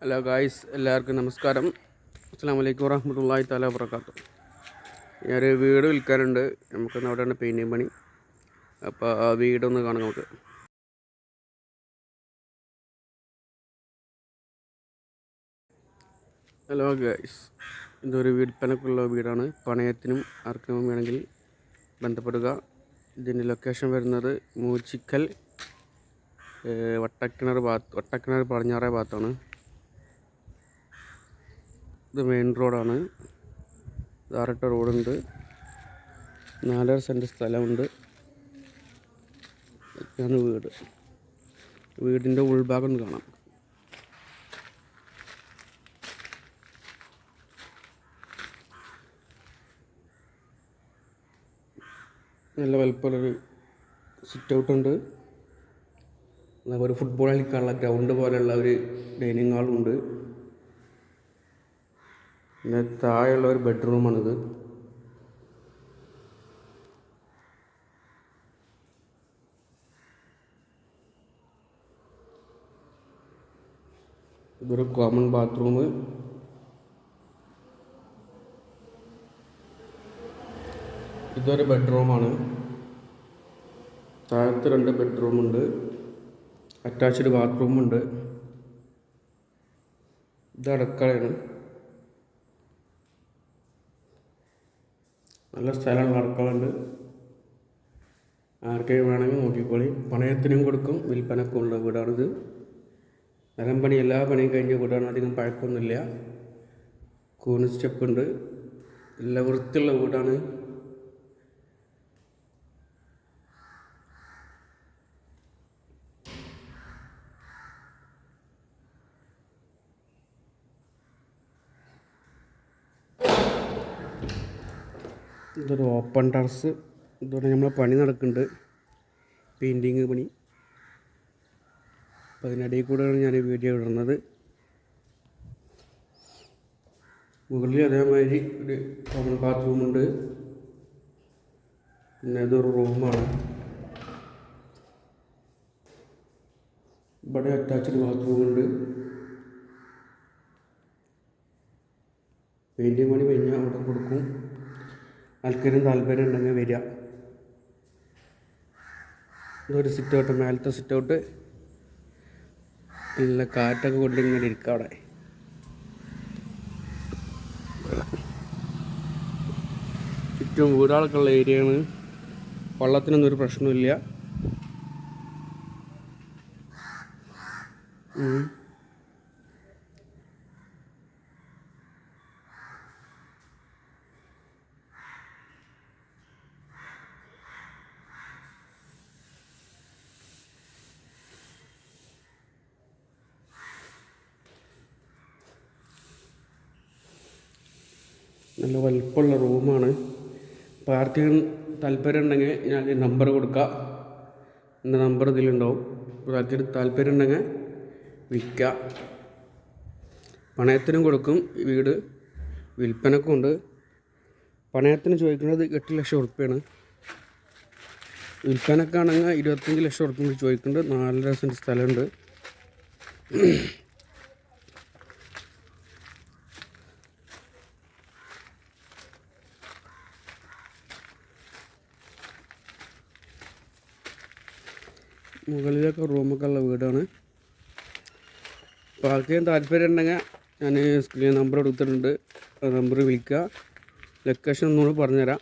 Hello guys എല്ലാവർക്കും നമസ്കാരം. അസ്സാം വലൈക്കും വറഹമത്തല്ലാഹി തല വർക്കാത്തു ഞാനൊരു വീട് വിൽക്കാനുണ്ട്. നമുക്കൊന്ന് അവിടെയാണ് പെയിന്റിങ് പണി. അപ്പോൾ ആ വീടൊന്ന് കാണാം നമുക്ക്. ഹലോ ഗായ്സ് ഇതൊരു വിൽപ്പനക്കുള്ള വീടാണ്. പണയത്തിനും ആർക്കും വേണമെങ്കിൽ ബന്ധപ്പെടുക. ഇതിന്റെ ലൊക്കേഷൻ വരുന്നത് മൂച്ചിക്കൽ വട്ടക്കിണർ ഭാഗത്ത് വട്ടക്കിണർ പടിഞ്ഞാറേ ഭാഗത്താണ്. ഇത് മെയിൻ റോഡാണ് ധാരട്ട റോഡുണ്ട് നാലര സെന്റ് സ്ഥലമുണ്ട്. ഇതൊക്കെയാണ് വീട്. വീടിന്റെ ഉൾഭാഗം കാണാം. നല്ല വലുപ്പമുള്ളൊരു സിറ്റ് ഔട്ട് ഉണ്ട്. ഒരു ഫുട്ബോൾ കളിക്കാനുള്ള ഗ്രൗണ്ട് പോലെയുള്ള ഒരു ഡൈനിങ് ഹാളുണ്ട് പിന്നെ താഴെയുള്ള ഒരു ബെഡ്റൂമാണിത്. ഇതൊരു കോമൺ ബാത്റൂം ഇതൊരു ബെഡ്റൂമാണ്. താഴത്ത് രണ്ട് ബെഡ്റൂമുണ്ട്. അറ്റാച്ച്ഡ് ബാത്റൂമുണ്ട്. ഇത് അടുക്കളയാണ്. നല്ല സ്ഥലം വർക്കുണ്ട് ആർക്കെങ്കിലും വേണമെങ്കിൽ നോക്കിക്കോളി. പണയത്തിനും കൊടുക്കും വിൽപ്പനക്കും ഉള്ള വീടാണിത് നിലം പണി എല്ലാ പണിയും കഴിഞ്ഞ വീടാണ്. അധികം പഴക്കമൊന്നുമില്ല. കൂണ് സ്റ്റെപ്പുണ്ട്. നല്ല വൃത്തിയുള്ള വീടാണ്. ഇതൊരു ഓപ്പൺ ടെറസ് ഇതോടെ നമ്മളെ പണി നടക്കുന്നുണ്ട്. പെയിന്റിങ് പണി. അപ്പോൾ അതിനിടയിൽ കൂടെയാണ് ഞാൻ വീഡിയോ ഇടുന്നത്. മുകളിൽ അതേമാതിരി ഒരു കോമൺ ബാത്റൂമുണ്ട് പിന്നെ ഇതൊരു റൂമാണ് ഇവിടെ അറ്റാച്ച്ഡ് ബാത്റൂമുണ്ട് പെയിന്റിങ് പണി കഴിഞ്ഞാൽ അവിടെ കൊടുക്കും. ആൾക്കാരും താല്പര്യം ഉണ്ടെങ്കിൽ വരിക. ഇതൊരു സിറ്റ് ഔട്ട് മേലത്തെ സിറ്റ് ഔട്ട് നല്ല കാറ്റൊക്കെ കൊണ്ട് ഇങ്ങനെ ഇരിക്കുക അവിടെ. ചുറ്റും വീടുകളൊക്കെ ഉള്ള ഏരിയയാണ് വെള്ളത്തിനൊന്നും ഒരു പ്രശ്നമില്ല നല്ല വലിപ്പമുള്ള റൂമാണ്. അപ്പോൾ താല്പര്യം ഉണ്ടെങ്കിൽ ഞാൻ നമ്പർ കൊടുക്കാം. എന്റെ നമ്പർ ഇതിലുണ്ടാവും. അപ്പോൾ താല്പര്യം ഉണ്ടെങ്കിൽ വിൽക്കാം. പണയത്തിനും കൊടുക്കും. വീട് വിൽപ്പനക്കും ഉണ്ട്. പണയത്തിന് ചോദിക്കുന്നത് എട്ട് ലക്ഷം ഉറുപ്പ്യാണ്. വിൽപ്പനക്കാണെങ്കിൽ ഇരുപത്തഞ്ച് ലക്ഷം ഉറുപ്പ്യ ചോദിക്കുന്നുണ്ട്. നാലര സെന്റ് സ്ഥലമുണ്ട്. മുകളിലൊക്കെ റൂമൊക്കെ ഉള്ള വീടാണ്. അപ്പോൾ ആർക്കെങ്കിലും താല്പര്യം ഉണ്ടെങ്കിൽ ഞാൻ സ്ക്രീൻ നമ്പർ കൊടുത്തിട്ടുണ്ട്. ആ നമ്പർ വിളിക്കുക. ലൊക്കേഷൻ ഒന്നുകൂടി പറഞ്ഞുതരാം.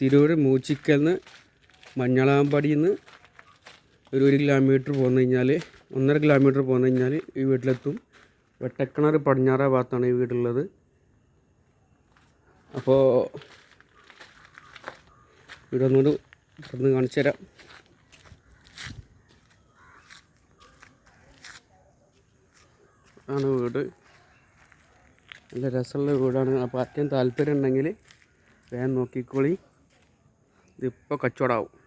തിരൂർ മൂച്ചിക്കൽ മഞ്ഞളാമ്പടിയിൽ നിന്ന് ഒരു ഒരു കിലോമീറ്റർ പോന്നു കഴിഞ്ഞാൽ ഒന്നര കിലോമീറ്റർ പോന്നു കഴിഞ്ഞാൽ ഈ വീട്ടിലെത്തും. വെട്ടക്കിണർ പടിഞ്ഞാറ ഭാഗത്താണ് ഈ വീടുള്ളത്. അപ്പോൾ വീടൊന്നുകൂടി തുറന്ന് കാണിച്ചു തരാം ആണ് വീട്. നല്ല രസമുള്ള വീടാണ്. അപ്പോൾ അത്യം താല്പര്യം ഉണ്ടെങ്കിൽ വേഗം നോക്കിക്കോളി. ഇതിപ്പോൾ കച്ചവടമാവും